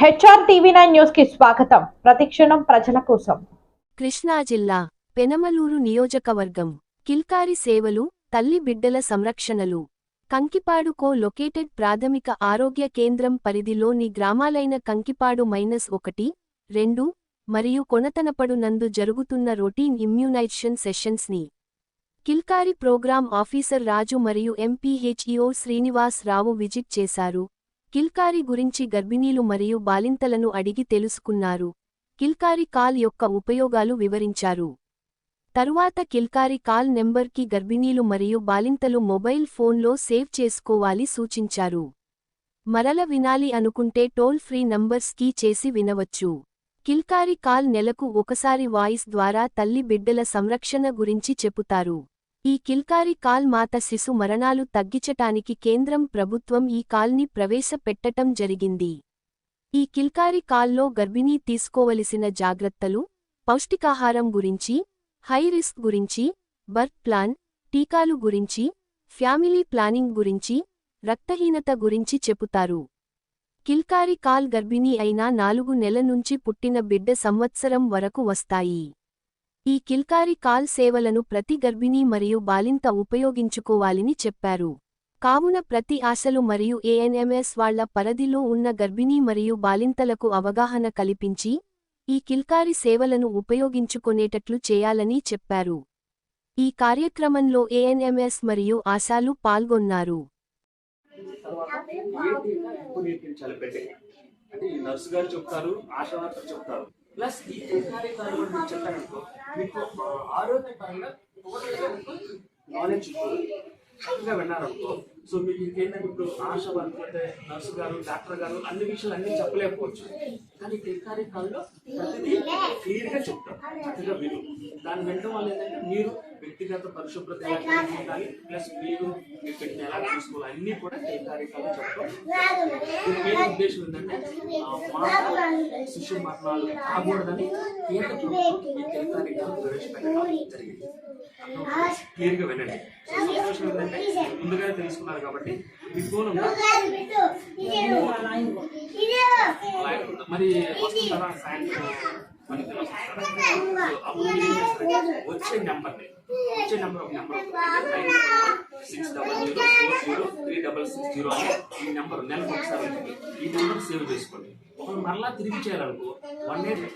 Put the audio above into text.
HR TV nine న్యూస్కి స్వాగతం. ప్రతిక్షణం ప్రజల కోసం. కృష్ణా జిల్లా పెనమలూరు నియోజకవర్గం కిల్కారి సేవలు తల్లి బిడ్డల సంరక్షణలు. కంకిపాడు కో లొకేటెడ్ ప్రాథమిక ఆరోగ్య కేంద్రం పరిధిలోని గ్రామాలైన కంకిపాడు మైనస్ ఒకటి రెండు మరియు కొనతనపడు నందు జరుగుతున్న రొటీన్ ఇమ్యూనైజేషన్ సెషన్స్ని కిల్కారి ప్రోగ్రాం ఆఫీసర్ రాజు మరియు ఎంపీహెచ్ఈఓ శ్రీనివాస్ రావు విజిట్ చేశారు. కిల్కారి గురించి గర్భిణీలు మరియు బాలింతలను అడిగి తెలుసుకున్నారు. కిల్కారి కాల్ యొక్క ఉపయోగాలు వివరించారు. తరువాత కిల్కారి కాల్ నెంబర్కి గర్భిణీలు మరియు బాలింతలు మొబైల్ ఫోన్లో సేవ్ చేసుకోవాలి సూచించారు. మరల వినాలి అనుకుంటే టోల్ ఫ్రీ నంబర్స్కి చేసి వినవచ్చు. కిల్కారి కాల్ నెలకు ఒకసారి వాయిస్ ద్వారా తల్లి బిడ్డల సంరక్షణ గురించి చెపుతారు. ఈ కిల్కారి కాల్ మాత శిశు మరణాలు తగ్గించటానికి కేంద్రం ప్రభుత్వం ఈ కాల్ని ప్రవేశపెట్టటం జరిగింది. ఈ కిల్కారి కాల్లో గర్భిణీ తీసుకోవలసిన జాగ్రత్తలు పౌష్టికాహారం గురించి హై రిస్క్ గురించి బర్త్ ప్లాన్ టీకాలు గురించి ఫ్యామిలీ ప్లానింగ్ గురించి రక్తహీనత గురించి చెపుతారు. కిల్కారి కాల్ గర్భిణీ అయినా నాలుగు నెల నుంచి పుట్టిన బిడ్డ సంవత్సరం వరకు వస్తాయి. ఈ కిల్కారి కాల్ సేవలను ప్రతి గర్భిణీ మరియు బాలింత ఉపయోగించుకోవాలని చెప్పారు. కావున ప్రతి ఆశలు మరియు ఏఎన్ఎంఎస్ వాళ్ళ పరిధిలో ఉన్న గర్భిణీ మరియు బాలింతలకు అవగాహన కల్పించి ఈ కిల్కారి సేవలను ఉపయోగించుకునేటట్లు చేయాలని చెప్పారు. ఈ కార్యక్రమంలో ఏఎన్ఎంఎస్ మరియు ఆశాలు పాల్గొన్నారు. నర్సు గారు చెప్తారు ఆశా చెప్తారు. ప్లస్ ఈ కార్యక్రమాలు కూడా మీరు చెప్పారనుకో మీకు ఆ, ఆరోగ్యపరంగా టోటల్గా మీకు నాలెడ్జ్ చక్కగా విన్నారనుకో. సో మీకు ఇంకేంటంటే ఇప్పుడు ఆశ వర్కర్ నర్సు గారు డాక్టర్ గారు అన్ని విషయాలు అన్ని చెప్పలేకపోవచ్చు. కానీ ఈ కార్యక్రమంలో ప్రతిదీ క్లియర్గా చెప్తారు. చక్కగా విను. దాన్ని వినడం వల్ల ఏంటంటే మీరు వ్యక్తిగత పరిశుభ్రత ఎలా ఉండాలి ప్లస్ మీరు మీ పెట్టిన ఎలా చూసుకోవాలి అన్ని కూడా ఈ కార్యక్రమం చెప్తాం మెయిన్ ఉద్దేశం ఏంటంటే ఆ, శిశు మరణాలు కాకూడదని కేంద్ర ప్రభుత్వం ఈ తెలు ప్రవేశపెట్టడం జరిగింది. క్లియర్గా వినండి. సో ఏంటంటే ముందుగానే తెలుసుకున్నారు కాబట్టి మీ ఫోన్ మరి వస్తుంటారా సాయంత్రం వచ్చే నెంబర్ని వచ్చే నెంబర్ ఒక number six double zero four zero three double six zero అని ఈ నెంబర్ నెలకు ఒకసారి ఈ నెంబర్ సేవ్ చేసుకోండి. ఒకరు మరలా తిరిగి చేయాలనుకో వన్ ఎయిట్